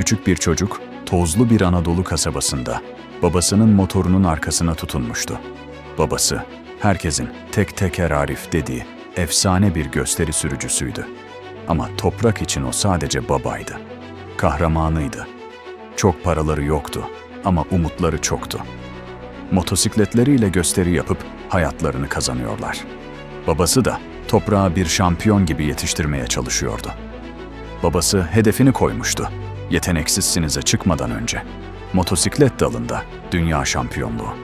küçük bir çocuk, tozlu bir Anadolu kasabasında babasının motorunun arkasına tutunmuştu. Babası, herkesin tek teker Arif dediği efsane bir gösteri sürücüsüydü. Ama toprak için o sadece babaydı. Kahramanıydı. Çok paraları yoktu ama umutları çoktu. Motosikletleriyle gösteri yapıp hayatlarını kazanıyorlar. Babası da toprağı bir şampiyon gibi yetiştirmeye çalışıyordu. Babası hedefini koymuştu. Yeteneksizsinize çıkmadan önce. Motosiklet dalında dünya şampiyonluğu.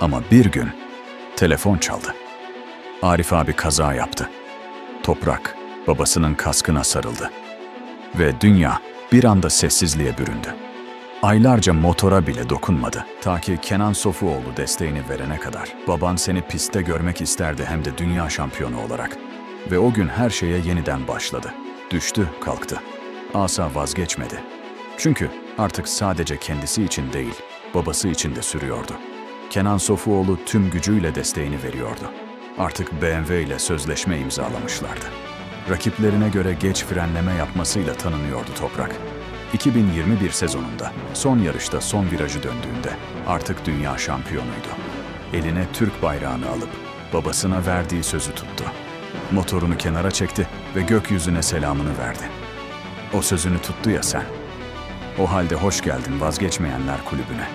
Ama bir gün telefon çaldı. Arif abi kaza yaptı. Toprak babasının kaskına sarıldı. Ve dünya bir anda sessizliğe büründü. Aylarca motora bile dokunmadı. Ta ki Kenan Sofuoğlu desteğini verene kadar. Baban seni pistte görmek isterdi hem de dünya şampiyonu olarak. Ve o gün her şeye yeniden başladı. Düştü, kalktı. Asa vazgeçmedi. Çünkü artık sadece kendisi için değil, babası için de sürüyordu. Kenan Sofuoğlu tüm gücüyle desteğini veriyordu. Artık BMW ile sözleşme imzalamışlardı. Rakiplerine göre geç frenleme yapmasıyla tanınıyordu Toprak. 2021 sezonunda son yarışta son virajı döndüğünde artık dünya şampiyonuydu. Eline Türk bayrağını alıp babasına verdiği sözü tuttu. Motorunu kenara çekti ve gökyüzüne selamını verdi. O sözünü tuttu ya sen. O halde hoş geldin vazgeçmeyenler kulübüne.